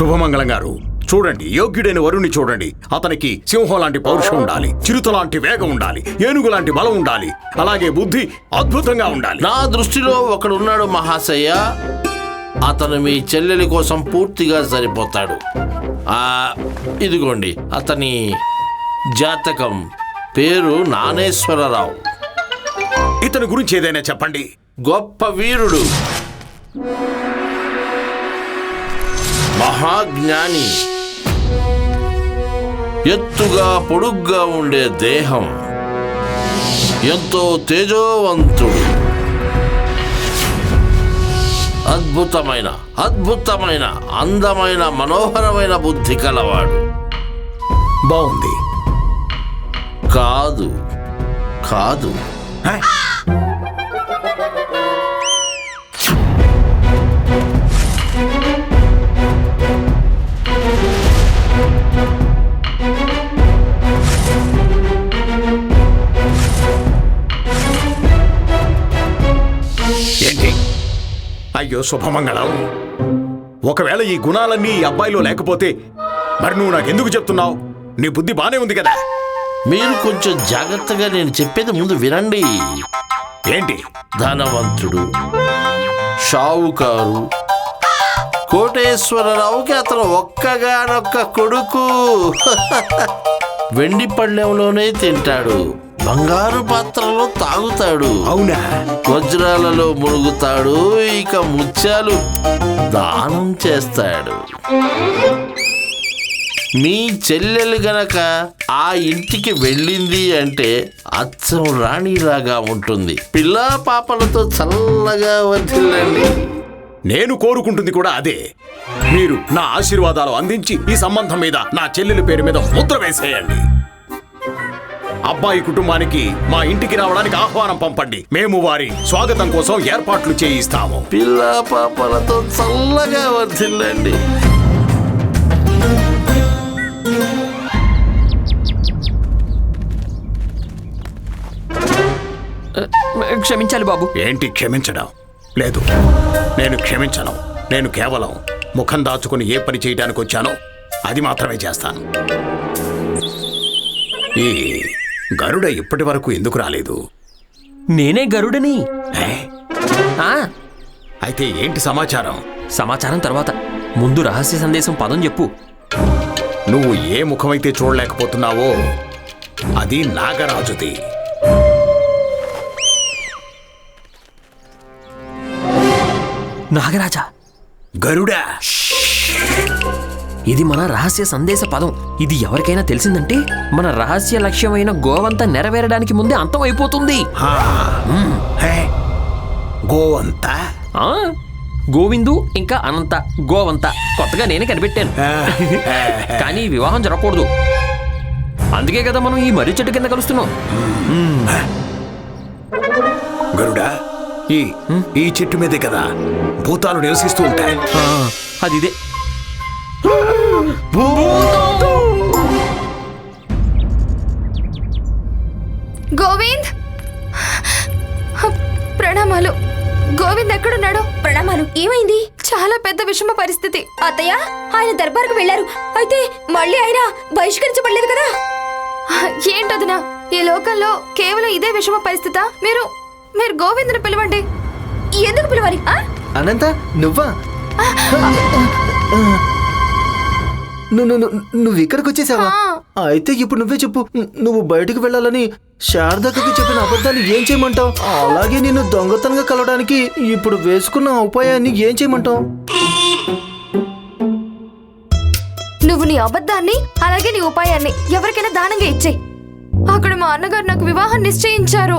శుభమంగళం గారు. చూడండి యోగ్యుడైన వరుణ్ణి చూడండి. అతనికి సింహం లాంటి పౌరుషం ఉండాలి చిరుత లాంటి వేగం ఉండాలి ఏనుగు లాంటి బలం ఉండాలి అలాగే బుద్ధి అద్భుతంగా ఉండాలి. నా దృష్టిలో ఒకడున్నాడు మహాశయ్య అతను మీ చెల్లెలి కోసం పూర్తిగా సరిపోతాడు. ఆ ఇదిగోండి అతని జాతకం. పేరు నానేశ్వరరావు. ఇతని గురించి ఏదైనా చెప్పండి. గొప్ప వీరుడు. మహాజ్ఞాని. ఎత్తుగా పొడుగ్గా ఉండే దేహం. ఎంతో తేజోవంతుడు. అద్భుతమైన అద్భుతమైన అందమైన మనోహరమైన బుద్ధి కలవాడు. బాగుంది. కాదు కాదు. అయ్యో శుభమంగళం. ఒకవేళ ఈ గుణాలన్నీ ఈ అబ్బాయిలో లేకపోతే మరి నువ్వు నాకెందుకు చెప్తున్నావు? నీ బుద్ధి బానే ఉంది కదా. మీరు కొంచెం జాగ్రత్తగా నేను చెప్పేది ముందు వినండి. ఏంటి? ధనవంతుడు షావుకారు కోటేశ్వరరావుకి అతను ఒక్కగానొక్క కొడుకు. వెండి పళ్ళెంలోనే తింటాడు. బంగారు పాత్రలో తాగుతాడు. అవునా? వజ్రాలలో మునుగుతాడు ఇక ముత్యాలు దానం చేస్తాడు. మీ చెల్లెలు గనక ఆ ఇంటికి వెళ్ళింది అంటే అచ్చం రాణిలాగా ఉంటుంది. పిల్లా పాపలతో చల్లగా వదిలండి నేను కోరుకుంటుంది కూడా అదే. మీరు నా ఆశీర్వాదాలు అందించి ఈ సంబంధం మీద నా చెల్లెలి పేరు మీద ముద్ర వేసేయండి. అబ్బాయి కుటుంబానికి మా ఇంటికి రావడానికి ఆహ్వానం పంపండి. మేము వారి స్వాగతం కోసం ఏర్పాట్లు చేయిస్తాము. పిల్లా పాపలతో చల్లగా వర్ధిల్లండి క్షమించాలి బాబు. ఏంటి క్షమించడం? లేదు. నేను క్షమించను. నేను కేవలం ముఖం దాచుకుని ఏ పని చేయడానికి వచ్చానో అది మాత్రమే చేస్తాను. ఈ గరుడ ఇప్పటి వరకు ఎందుకు రాలేదు? నేనే గరుడని? ఆ, అయితే ఏంటి సమాచారం? సమాచారం తర్వాత. ముందు రహస్య సందేశం పదం చెప్పు. నువ్వు ఏ ముఖమైతే చూడలేకపోతున్నావో అది నాగరాజుది. నాగరాజా. గరుడా! ఇది మన రహస్య సందేశ పదం. ఇది ఎవరికైనా తెలిసిందంటే మన రహస్య లక్ష్యమైన గోవంత నెరవేరడానికి ముందే అంతం అయిపోతుంది. గోవంత? ఆ గోవిందు ఇంకా అనంత గోవంత. కొత్తగా నేనే కనిపెట్టాను. కానీ వివాహం జరగకూడదు. అందుకే కదా మనం ఈ మర్రి చెట్టు కింద కలుస్తున్నాం. గరుడా ఈ ఈ చెట్టు మీదే కదా భూతాలు నివసిస్తూ ఉంటాయి. ఆ, అది ఇదే గోవింద్! ప్రణామాలు. గోవింద్ ఎక్కడున్నాడు? ప్రణామాలు. ఏమైంది? చాలా పెద్ద విషమ పరిస్థితి. అత్తయ్య ఆయన దర్బార్కు వెళ్ళారు అయితే మళ్ళీ ఆయన బహిష్కరించబడలేదు కదా? ఏంటదినా? ఈ లోకంలో కేవలం ఇదే విషమ పరిస్థితా. మీరు మీరు గోవింద్ని పిలవండి. ఎందుకు పిలవాలి? ఆ? అనంత నువ్వా? నువ్వు నువ్వు ఇక్కడికి వచ్చేసావా. అయితే ఇప్పుడు నువ్వే చెప్పు. నువ్వు బయటికి వెళ్ళాలని శారదక్కకి చెప్పిన అబద్ధాలు ఏం చేయమంటావు? అలాగే నిన్ను దొంగతనంగా కలవడానికి ఇప్పుడు వేసుకున్న ఉపాయాన్ని ఏం చేయమంటావు? నువ్వు నీ అబద్ధాన్ని అలాగే నీ ఉపాయాన్ని ఎవరికైనా దానంగా ఇచ్చేయి అక్కడ మా అన్నగారు నాకు వివాహం నిశ్చయించారు.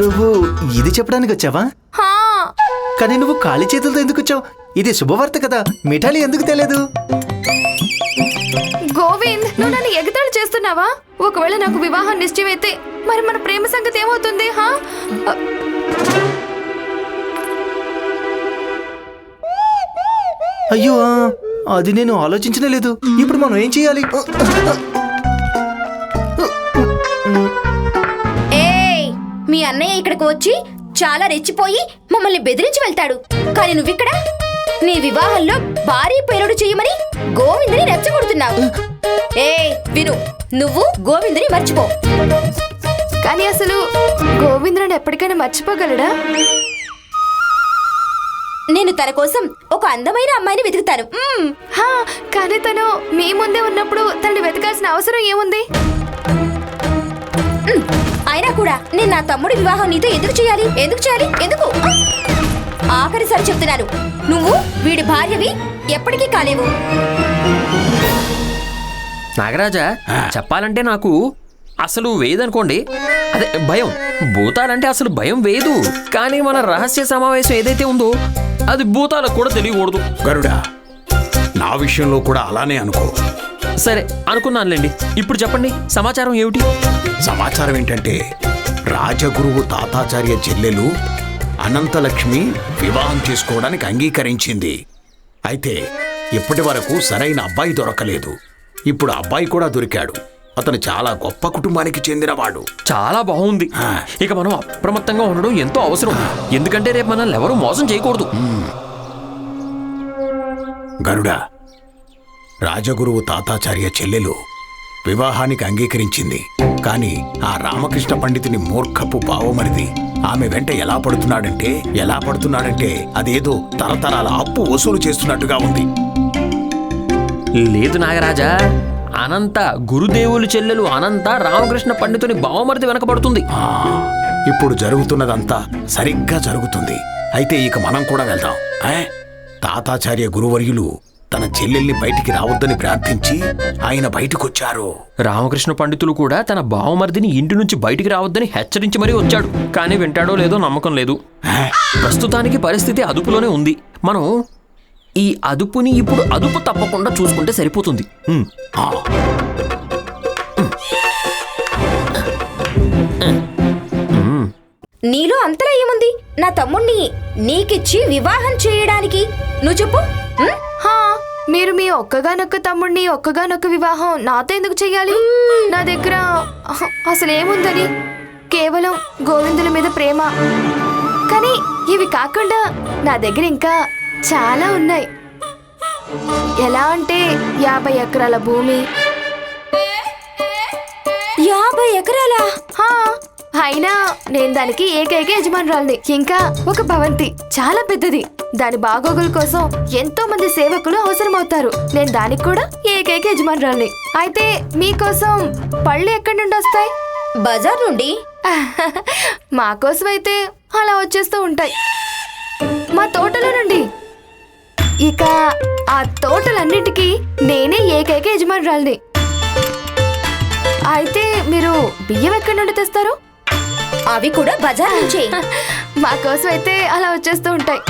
నువ్వు ఇది చెప్పడానికి వచ్చావా? కానీ నువ్వు ఖాళీ చేతులతో ఎందుకు వచ్చావు? ఇది శుభవార్త కదా. మిఠాలి ఎందుకు తెలియదు గోవింద్ నువ్వు నన్ను ఎగతాళి చేస్తున్నావా? ఒకవేళ నాకు వివాహం నిశ్చయమైతే మరి మన ప్రేమ సంగతి ఏమవుతుంది హా? అయ్యో ఆ, అది నేను ఆలోచించనే లేదు. ఇప్పుడు మనం ఏం చేయాలి? ఏయ్ మీ అన్నయ్య ఇక్కడికి వచ్చి చాలా రెచ్చిపోయి మమ్మల్ని బెదిరించి వెళ్తాడు. కానీ నువ్విక్కడ? నీ వివాహంలో భారీ పేరుడు చేయమని గోవిందుని రెచ్చగొడుతున్నావు. ఏ విను. నువ్వు గోవిందుని మర్చిపో. కానీ అసలు గోవింద్రని ఎప్పటికైనా మర్చిపోగలడా? నేను తన కోసం ఒక అందమైన అమ్మాయిని వెతుకుతాను. కానీ తను మీ ముందే ఉన్నప్పుడు తనని వెతకాల్సిన అవసరం ఏముంది. అయినా కూడా నేను నా తమ్ముడి వివాహం నీతో ఎందుకు చేయాలి? ఎందుకు చేయాలి? ఎందుకు? ఆఖరిసారి చెప్తున్నాను. నువ్వు వీడి భార్యవి ఎప్పటికీ కాలేవు. నాగరాజా చెప్పాలంటే నాకు అసలు వేయదనుకోండి. అదే భయం. భూతాలంటే అసలు భయం వేయదు. కానీ మన రహస్య సమావేశం ఏదైతే ఉందో అది భూతాలకు కూడా తెలియకూడదు. గరుడా నా విషయంలో కూడా అలానే అనుకో. సరే అనుకున్నానులేండి. ఇప్పుడు చెప్పండి సమాచారం ఏమిటి? సమాచారం ఏంటంటే రాజగురువు తాతాచార్య చెల్లెలు అనంతలక్ష్మి వివాహం చేసుకోవడానికి అంగీకరించింది. అయితే ఇప్పటి వరకు సరైన అబ్బాయి దొరకలేదు. ఇప్పుడు అబ్బాయి కూడా దొరికాడు. అతను చాలా గొప్ప కుటుంబానికి చెందినవాడు. చాలా బాగుంది. ఇక మనం అప్రమత్తంగా ఉండడం ఎంతో అవసరం. ఎందుకంటే రేపు మనల్ని ఎవరు మోసం చేయకూడదు. గరుడా రాజగురువు తాతాచార్య చెల్లెలు వివాహానికి అంగీకరించింది. కాని ఆ రామకృష్ణ పండితుని మూర్ఖపు బావమరిది. ఆమె వెంట ఎలా పడుతున్నాడంటే ఎలా పడుతున్నాడంటే అదేదో తరతరాల అప్పు వసూలు చేస్తున్నట్టుగా ఉంది. లేదు నాగరాజా అనంత గురుదేవులు చెల్లెలు అనంత రామకృష్ణ పండితుని బావమరిది వెనకబడుతుంది. ఇప్పుడు జరుగుతున్నదంతా సరిగ్గా జరుగుతుంది. అయితే ఇక మనం కూడా వెళ్దాం? తాతాచార్య గురువర్యులు తన చెల్లెల్ని బయటికి రావద్దని ప్రార్థించి ఆయన బయటకొచ్చారు. రామకృష్ణ పండితులు కూడా తన బావమరిదిని ఇంటి నుంచి బయటికి రావద్దని హెచ్చరించి మరీ వచ్చాడు. కానీ వింటాడో లేదో నమ్మకం లేదు? ప్రస్తుతానికి పరిస్థితి అదుపులోనే ఉంది. మనం ఈ అదుపుని ఇప్పుడు అదుపు తప్పకుండా చూసుకుంటే సరిపోతుంది. నీలో అంతలా ఏముంది? నా తమ్ముణ్ణి నీకిచ్చి వివాహం చేయడానికి. నువ్వు చెప్పు? హా మీరు మీ ఒక్కగానొక్క తమ్ముడిని ఒక్కగానొక్క వివాహం నాతో ఎందుకు చెయ్యాలి? నా దగ్గర అహ, అసలు ఏముందని? కేవలం గోవిందుల మీద ప్రేమ. కానీ ఇవి కాకుండా నా దగ్గర ఇంకా చాలా ఉన్నాయి. ఎలా అంటే యాభై ఎకరాల భూమి. యాభై ఎకరాలా? అయినా నేను దానికి ఏకైక యజమానురాలిని. ఇంకా ఒక భవంతి. చాలా పెద్దది. దాని బాగోగుల కోసం ఎంతో మంది సేవకులు అవసరమవుతారు. నేను దానికి కూడా ఏకైక యజమానురాలిని. అయితే మీకోసం పళ్ళు ఎక్కడి నుండి వస్తాయి? బజార్ నుండి? మా కోసం అయితే అలా వచ్చేస్తూ ఉంటాయి. మా తోటలో నుండి. ఇక ఆ తోటలన్నిటికీ నేనే ఏకైక యజమానురాలిని. అయితే మీరు బియ్యం ఎక్కడి నుండి తెస్తారు? అవి కూడా బజార్ నుంచే. మా కోసం అయితే అలా వచ్చేస్తూ ఉంటాయి.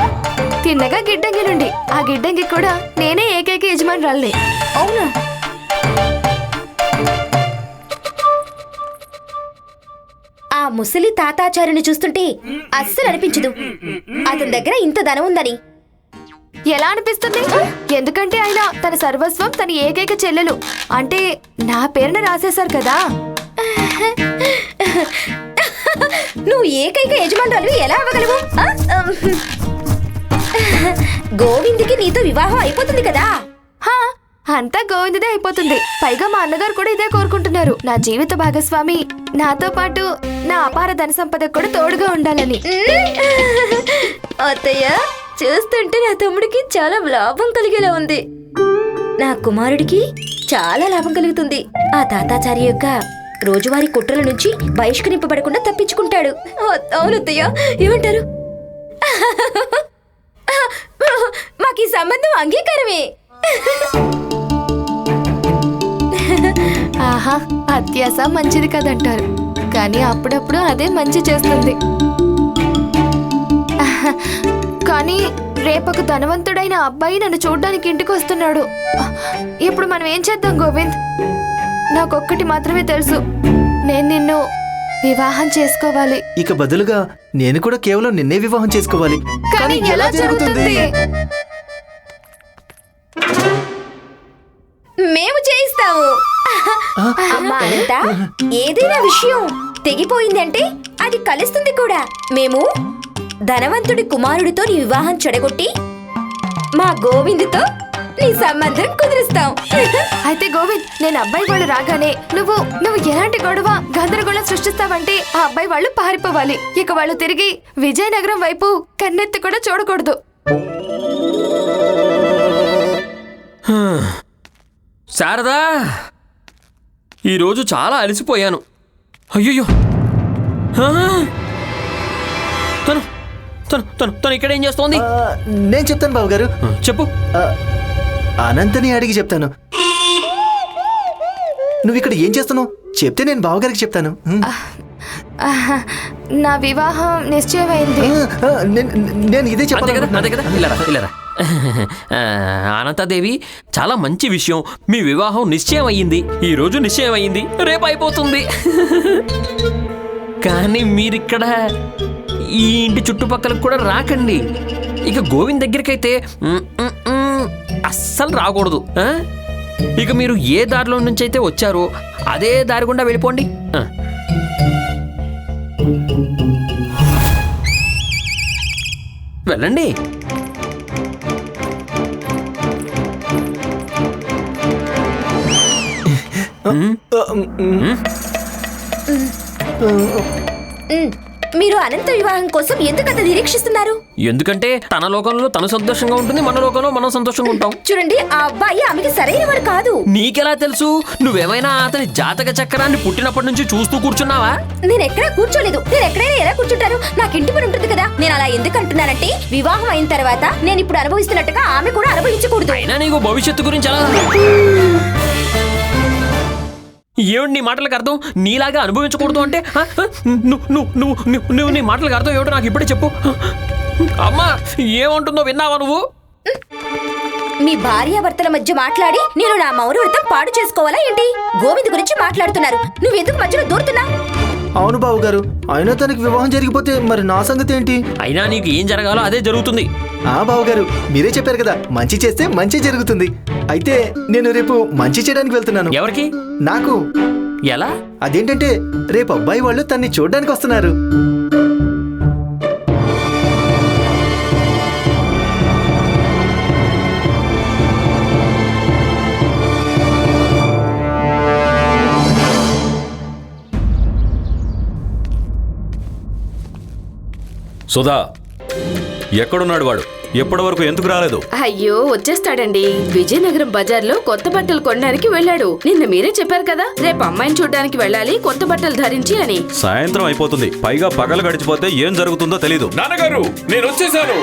తిన్నగా గిడ్డంగి నుండి ఆ గిడ్డంగి కూడా నేనే ఏకైక యజమానురాలిని. అవునా? ఆ ముసలి తాతాచార్యుని చూస్తుంటే అస్సలు అనిపించదు. అతని దగ్గర ఇంత ధనం ఉందని. ఎలా అనిపిస్తుంది? ఎందుకంటే ఆయన తన సర్వస్వం తన ఏకైక చెల్లెలు. అంటే నా పేరున రాసేశారు కదా. నువ్వు ఏకైక యజమానురాలు ఎలా అవ్వగలవు. గోవింద్కి నీతో వివాహం అయిపోతుంది కదా? అంతా గోవిందదే అయిపోతుంది. పైగా మా అన్నగారు కూడా ఇదే కోరుకుంటున్నారు. నా జీవిత భాగస్వామి నాతో పాటు నా అపార ధన సంపద కూడా తోడుగా ఉండాలని. అత్తయ్య చూస్తుంటే నా తమ్ముడికి చాలా లాభం కలిగేలా ఉంది. నా కుమారుడికి చాలా లాభం కలుగుతుంది. ఆ తాతాచారి యొక్క రోజువారీ కుట్రల నుంచి బహిష్కరింపబడకుండా తప్పించుకుంటాడు. అవును అత్తయ్య. ఏమంటారు? మాకు ఈ సంబంధం అంగీకారమే. ఆహా అత్యాస మంచిది కదంటారు. కానీ అప్పుడప్పుడు అదే మంచి చేస్తుంది. కానీ రేపొక ధనవంతుడైన అబ్బాయి నన్ను చూడడానికి ఇంటికి వస్తున్నాడు. ఇప్పుడు మనం ఏం చేద్దాం గోవింద్? నాకొక్కటి మాత్రమే తెలుసు. నేను నిన్ను వివాహం చేసుకోవాలి. ఇక బదులుగా నేను కూడా కేవలం నిన్నే వివాహం చేసుకోవాలి. కానీ ఎలా జరుగుతుంది? మేము చేయిస్తాము. అమ్మా అనంత ఏదైనా విషయం తెగిపోయిందంటే అది కలుస్తుంది కూడా. మేము ధనవంతుడి కుమారుడితో నీ వివాహం చెడగొట్టి మా గోవిందుతో నీ సంబంధం కుదురుస్తాం. అయితే గోవింద్ నేను అబ్బాయి వాళ్ళు రాగానే నువ్వు నువ్వు ఎలాంటి గొడవ గందరగోళం సృష్టిస్తావంటే ఆ అబ్బాయి వాళ్ళు పారిపోవాలి. ఇక వాళ్ళు తిరిగి విజయనగరం వైపు కన్నెత్తి కూడా చూడకూడదు. శారదా! ఈరోజు చాలా అలసిపోయాను. అయ్యయ్యో! తను తను తను తను ఇక్కడ ఏం చేస్తోంది నేను చెప్తాను బాబు గారు చెప్పు. అనంతని అడిగి చెప్తాను. నువ్వు ఇక్కడ ఏం చేస్తున్నావు? చెప్తే నేను బావగారికి చెప్తాను. నా వివాహం నిశ్చయమైంది. నేను ఇదే ఆ, అనంతదేవి చాలా మంచి విషయం. మీ వివాహం నిశ్చయం అయ్యింది ఈ రోజు నిశ్చయం అయ్యింది రేపు అయిపోతుంది. కానీ మీరిక్కడ ఈ ఇంటి చుట్టుపక్కలకు కూడా రాకండి. ఇక గోవింద్ దగ్గరికైతే అస్సలు రాకూడదు? ఇక మీరు ఏ దారిలో నుంచి అయితే వచ్చారో అదే దారి గుండా వెళ్ళిపోండి. వెళ్ళండి ఉమ్, మీరు అనంత వివాహం కోసం ఎందుకంత నిరీక్షిస్తున్నారు? ఎందుకంటే తన లోకంలో తను సంతోషంగా ఉంటుంది మన లోకంలో మనం సంతోషంగా ఉంటాం. చూడండి ఆ అబ్బాయి ఆమెకి సరైన వాడు కాదు. నీకెలా తెలుసు? నువ్వేమైనా అతని జాతక చక్రాన్ని పుట్టినప్పటి నుంచి చూస్తూ కూర్చున్నావా? నేను ఎక్కడా కూర్చోలేదు. నేను ఎక్కడైనా ఎలా కూర్చుంటాను? నాకు ఇంటి పని ఉంటుంది కదా. నేను అలా ఎందుకు అంటున్నానంటే వివాహం అయిన తర్వాత నేను ఇప్పుడు అనుభవిస్తున్నట్టుగా ఆమె కూడా అనుభవించకూడదు. అయినా నీకు భవిష్యత్తు గురించి ఎలా? ఏమిటి నీ మాటలకు అర్థం నీలాగా అనుభవించకూడదు అంటే నువ్వు నువ్వు నువ్వు నువ్వు నీ మాటలకు అర్థం ఏమిటో నాకు ఇప్పుడే చెప్పు. అమ్మా ఏమంటుందో విన్నావా నువ్వు? మీ భార్యాభర్తల మధ్య మాట్లాడి నేను నా మౌనవ్రతం పాడు చేసుకోవాలా ఏంటి? గోవింద్ గురించి మాట్లాడుతున్నారు. నువ్వెందుకు మధ్యలో దూరుతున్నా అవును బాబు గారు అయినా తనకి వివాహం జరిగిపోతే మరి నా సంగతి ఏంటి? అయినా నీకు ఏం జరగాలో అదే జరుగుతుంది. ఆ బాబు గారు మీరే చెప్పారు కదా మంచి చేస్తే మంచి జరుగుతుంది. అయితే నేను రేపు మంచి చేయడానికి వెళ్తున్నాను. ఎవరికి? నాకు. ఎలా? అదేంటంటే రేపు అబ్బాయి వాళ్ళు తన్ని చూడడానికి వస్తున్నారు. సుధా ఎక్కడున్నాడు వాడు? ఎప్పటి వరకు ఎందుకు రాలేదు? అయ్యో వచ్చేస్తాడండి. విజయనగరం బజార్లో కొత్త బట్టలు కొనడానికి వెళ్ళాడు. నిన్న మీరే చెప్పారు కదా రేపు అమ్మాయిని చూడడానికి వెళ్ళాలి కొత్త బట్టలు ధరించి అని. సాయంత్రం అయిపోతుంది. పైగా పగలు గడిచిపోతే ఏం జరుగుతుందో తెలీదు. నాన్నగారు నేను వచ్చేసాను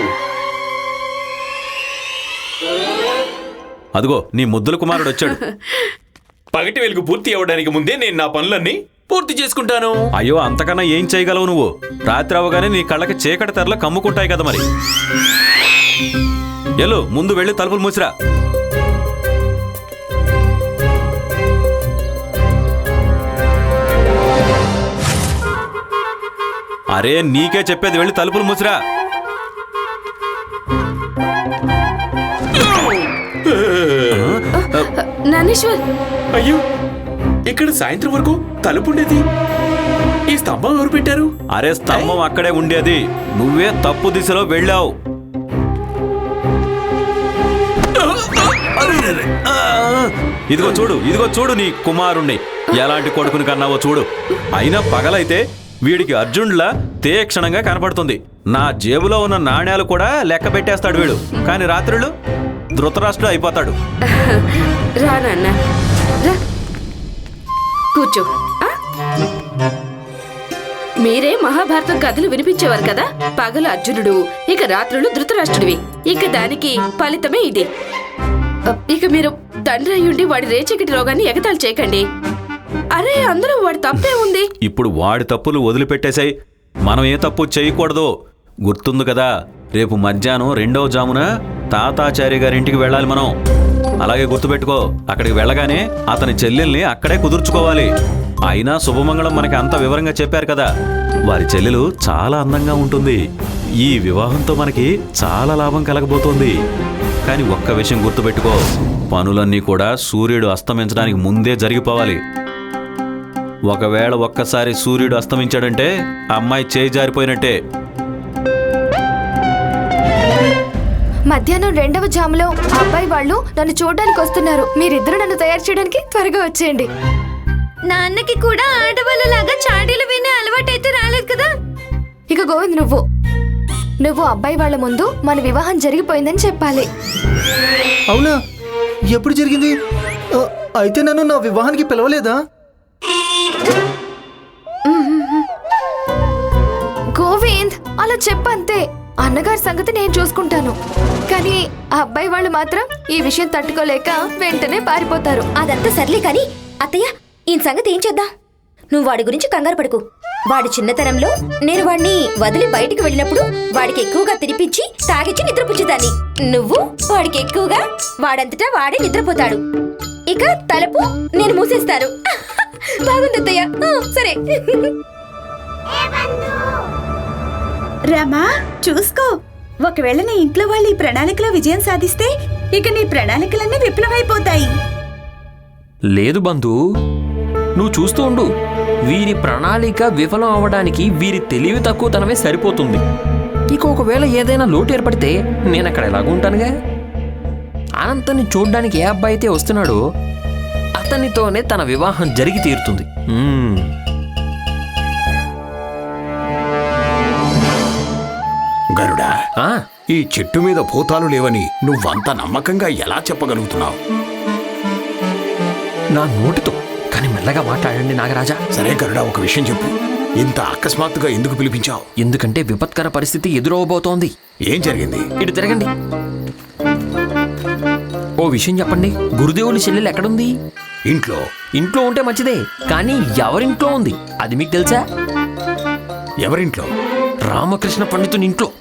అదిగో నీ ముద్దుల కుమారుడు వచ్చాడు. పగటి వెలుగు పూర్తి అవ్వడానికి ముందే నేను నా పనులన్నీ పూర్తి చేసుకుంటాను. అయ్యో అంతకన్నా ఏం చేయగలవు నువ్వు? రాత్రి అవగానే నీ కళ్ళకి చీకటి తెరలు కమ్ముకుంటాయి కదా మరి. ఎల్లు ముందు వెళ్ళి తలుపులు మూసిరా. అరే నీకే చెప్పేది వెళ్ళి తలుపులు మూసిరా. నానేశ్వర్. అయ్యో. ఇక్కడ సాయంత్రం వరకు తలుపు ఉండేది. ఈ స్తంభం ఎవరు పెట్టారు? అరే స్తంభం అక్కడే ఉండేది. నువ్వే తప్పు దిశలో వెళ్ళావు. ఇదిగో చూడు ఇదిగో చూడు నీ కుమారుణ్ణి. ఎలాంటి కొడుకుని కన్నావో చూడు. అయినా పగలైతే వీడికి అర్జునుడిలా తీక్షణంగా కనపడుతుంది. నా జేబులో ఉన్న నాణ్యాలు కూడా లెక్క పెట్టేస్తాడు వీడు. కానీ రాత్రులు ధృతరాష్ట్రుడు అయిపోతాడు. రా. కూర్చో. మీరే మహాభారతం కథలు వినిపించేవారు కదా? పగలు అర్జునుడు ఇక రాత్రులు ధృతరాష్ట్రుడివి. ఇక దానికి ఫలితమే ఇది. ఇక మీరు తండ్రి అయ్యుండి వాడి రేచకటి రోగాన్ని ఎగతాలు చేయకండి. అరే అందరూ వాడి తప్పే ఉంది. ఇప్పుడు వాడి తప్పులు వదిలిపెట్టేశాయి. మనం ఏ తప్పు చేయకూడదు. గుర్తుంది కదా రేపు మధ్యాహ్నం రెండవ జామున తాతాచార్య గారింటికి వెళ్ళాలి మనం. అలాగే గుర్తుపెట్టుకో అక్కడికి వెళ్ళగానే అతని చెల్లెల్ని అక్కడే కుదుర్చుకోవాలి. అయినా శుభమంగళం మనకి అంత వివరంగా చెప్పారు కదా. వారి చెల్లెలు చాలా అందంగా ఉంటుంది. ఈ వివాహంతో మనకి చాలా లాభం కలగబోతోంది. కానీ ఒక్క విషయం గుర్తుపెట్టుకో పనులన్నీ కూడా సూర్యుడు అస్తమించడానికి ముందే జరిగిపోవాలి. ఒకవేళ ఒక్కసారి సూర్యుడు అస్తమించాడంటే అమ్మాయి చేయి జారిపోయినట్టే. మధ్యాహ్నం రెండవ జాములో అబ్బాయి వాళ్ళు నన్ను చూడడానికి వస్తున్నారు. మీరిద్దరు నన్ను తయారు చేయడానికి త్వరగా వచ్చేయండి. నాన్నకి కూడా ఆడవాళ్ళలాగా చాడీలు వినే అలవాటైతే రాలేదు కదా? ఇక గోవింద్ నువ్వు. నువ్వు అబ్బాయి వాళ్ళ ముందు మన వివాహం జరిగిపోయిందని చెప్పాలి. అవునా? ఎప్పుడు జరిగింది? ఆ, అయితే నన్ను నా వివాహానికి పిలవలేదా? గోవింద్ అలా చెప్పంతే. అన్నగారి సంగతి నేను చూసుకుంటాను. కానీ ఆ అబ్బాయి వాళ్ళు మాత్రం ఈ విషయం తట్టుకోలేక వెంటనే పారిపోతారు. అదంతా సర్లే కానీ అత్తయ్య ఈ సంగతి ఏం చేద్దాం? నువ్వు వాడి గురించి కంగారు పడకు. వాడి చిన్నతనంలో నేను వాడిని వదిలి బయటికి వెళ్ళినప్పుడు వాడికి ఎక్కువగా తినిపించి తాగిచ్చి నిద్రపుచ్చుదాన్ని. నువ్వు వాడికి ఎక్కువగా వాడంతటా వాడే నిద్రపోతాడు. ఇక తలుపు నేను మూసేస్తాను. బాగుంది అత్తయ్య. సరే. రామా చూసుకో. ఒకవేళ నీ ఇంట్లో వాళ్ళు ఈ ప్రణాళికలో విజయం సాధిస్తే ఇక నీ ప్రణాళికలన్నీ విఫలమైపోతాయి. లేదు బంధు నువ్వు చూస్తూ ఉండు. వీరి ప్రణాళిక విఫలం అవ్వడానికి వీరి తెలివి తక్కువతనమే సరిపోతుంది. ఇక ఒకవేళ ఏదైనా లోటు ఏర్పడితే నేను అక్కడ ఎలాగుంటానుగా అనంతని చూడ్డానికి ఏ అబ్బాయి అయితే వస్తున్నాడో అతనితోనే తన వివాహం జరిగి తీరుతుంది. గరుడా. ఈ చెట్టు మీద భూతాలు లేవని నువ్వంత నమ్మకంగా ఎలా చెప్పగలుగుతున్నావు? నా నోటితో కానీ మెల్లగా మాట్లాడండి నాగరాజా. సరే గరుడా ఒక విషయం చెప్పు. ఇంత అకస్మాత్తుగా ఎందుకు పిలిపించావు? ఎందుకంటే విపత్కర పరిస్థితి ఎదురవబోతోంది. ఏం జరిగింది? ఇటు తిరగండి. ఓ విషయం చెప్పండి. గురుదేవుని చెల్లెలు ఎక్కడుంది? ఇంట్లో. ఇంట్లో ఉంటే మంచిదే కానీ ఎవరింట్లో ఉంది? అది మీకు తెలుసా? ఎవరింట్లో? రామకృష్ణ పండితుని ఇంట్లో?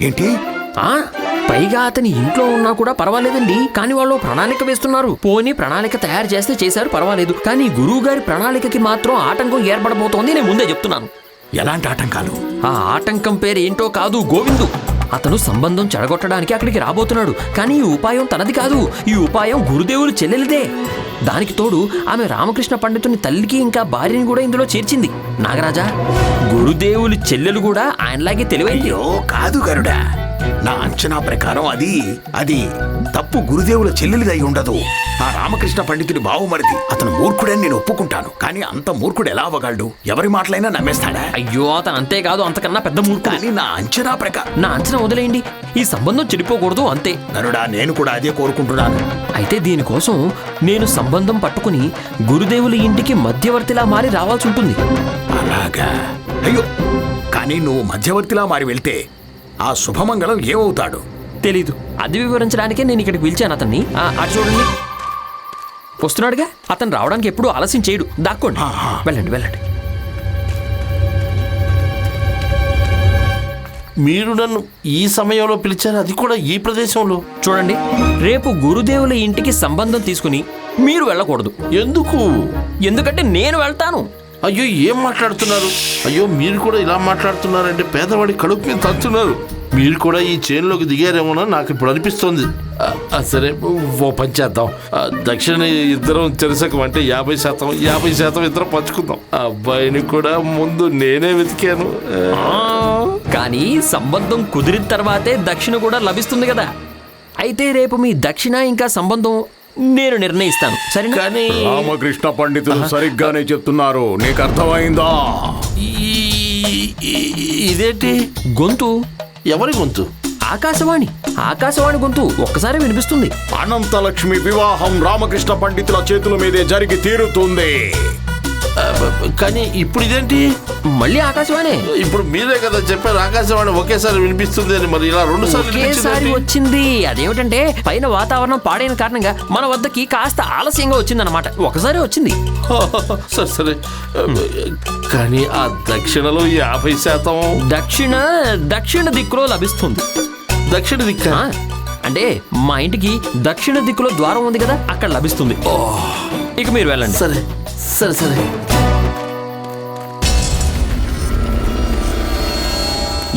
ఏంటి? ఆ పైగా అతని ఇంట్లో ఉన్నా కూడా పర్వాలేదండి. కానీ వాళ్ళు ప్రణాళిక వేస్తున్నారు. పోనీ ప్రణాళిక తయారు చేస్తే చేశారు పర్వాలేదు. కానీ గురువు గారి ప్రణాళికకి మాత్రం ఆటంకం ఏర్పడబోతోంది నేను ముందే చెప్తున్నాను. ఎలాంటి ఆటంకాలు? ఆ ఆటంకం పేరు ఏంటో కాదు గోవిందు. అతను సంబంధం చెడగొట్టడానికి అక్కడికి రాబోతున్నాడు. కానీ ఈ ఉపాయం తనది కాదు. ఈ ఉపాయం గురుదేవులు చెల్లెలిదే. దానికి తోడు ఆమె రామకృష్ణ పండితుని తల్లికి ఇంకా భార్యని కూడా ఇందులో చేర్చింది. నాగరాజా గురుదేవులు చెల్లెలు కూడా ఆయనలాగే తెలివైంది. కాదు గరుడా. నా అంచనా ప్రకారం అది అది తప్పు గురుదేవుల చెల్లెలిదై ఉండదు. ఆ రామకృష్ణ పండితుడి బావుమరిది. అతను మూర్ఖుడని నేను ఒప్పుకుంటాను. కానీ అంత మూర్ఖుడు ఎలా అవ్వగలడు? ఎవరి మాటలైనా నమ్మేస్తాడా? అయ్యో అతను అంతేకాదు అంతకన్నా పెద్ద మూర్ఖుడు. కానీ నా అంచనా ప్రకారం నా అంచనా వదిలేయండి. ఈ సంబంధం చెడిపోకూడదు అంతే. గరుడా నేను కూడా అదే కోరుకుంటున్నాను. అయితే దీనికోసం నేను సంబంధం పట్టుకుని గురుదేవుల ఇంటికి మధ్యవర్తిలా మారి రావాల్సి ఉంటుంది. అలాగా? అయ్యో కానీ నువ్వు మధ్యవర్తిలా మారి వెళ్తే ఆ శుభమంగళం ఏమవుతాడు? తెలీదు. అది వివరించడానికే నేను ఇక్కడికి పిలిచాను అతన్ని. ఆ, అటు చూడండి. వస్తున్నాడుగా? అతను రావడానికి ఎప్పుడూ ఆలస్యం చేయడు. దాక్కోండి. వెళ్ళండి వెళ్ళండి. మీరు నన్ను ఈ సమయంలో పిలిచారు. అది కూడా ఈ ప్రదేశంలో. చూడండి. రేపు గురుదేవుల ఇంటికి సంబంధం తీసుకుని మీరు వెళ్ళకూడదు. ఎందుకు? ఎందుకంటే నేను వెళ్తాను. అయ్యో ఏం మాట్లాడుతున్నారు? అయ్యో మీరు కూడా ఇలా మాట్లాడుతున్నారంటే పేదవాడి కడుపు మీద తంతున్నారు మీరు కూడా ఈ చేనులోకి దిగారేమోనని నాకు ఇప్పుడు అనిపిస్తుంది. సరే ఓ పని చేద్దాం. దక్షిణ ఇద్దరం చెరసకం అంటే యాభై శాతం యాభై శాతం ఇద్దరం పంచుకుందాం. అబ్బాయిని కూడా ముందు నేనే వెతికాను. ఆ, కానీ సంబంధం కుదిరిన తర్వాతే దక్షిణ కూడా లభిస్తుంది కదా. అయితే రేపు మీ దక్షిణ ఇంకా సంబంధం నేను నిర్ణయిస్తాను సరేనా? కానీ రామకృష్ణ పండితులు సరిగ్గానే చెప్తున్నారు. నీకు అర్థమైందా? ఇదేంటి? గొంతు. ఎవరి గొంతు? ఆకాశవాణి. ఆకాశవాణి గొంతు. ఒక్కసారి వినిపిస్తుంది. అనంతలక్ష్మి వివాహం రామకృష్ణ పండితుల చేతుల మీదే జరిగి తీరుతుంది. కానీ ఇప్పుడు ఇదేంటి మళ్ళీ ఆకాశవాణి? ఇప్పుడు మీరే కదా చెప్పారు ఆకాశవాణి ఒకేసారి వినిపిస్తుంది అని. మరి ఇలా రెండు సార్లు ఒకేసారి వచ్చింది. అదేమిటంటే పైన వాతావరణం పాడైన కారణంగా మన వద్దకి కాస్త ఆలస్యంగా వచ్చిందన్నమాట. ఒకసారి వచ్చింది. సరే సరే. కానీ ఆ దక్షిణలో యాభై శాతం దక్షిణ దక్షిణ దిక్కులో లభిస్తుంది. దక్షిణ దిక్క. అంటే మా ఇంటికి దక్షిణ దిక్కులో ద్వారం ఉంది కదా అక్కడ లభిస్తుంది. ఇక మీరు వెళ్ళండి. సరే. సరే సరే.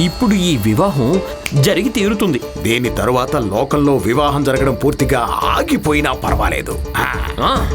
ఇప్పుడు ఈ వివాహం జరిగి తీరుతుంది. దీని తరువాత లోకంలో వివాహం జరగడం పూర్తిగా ఆగిపోయినా పర్వాలేదు. ఆ,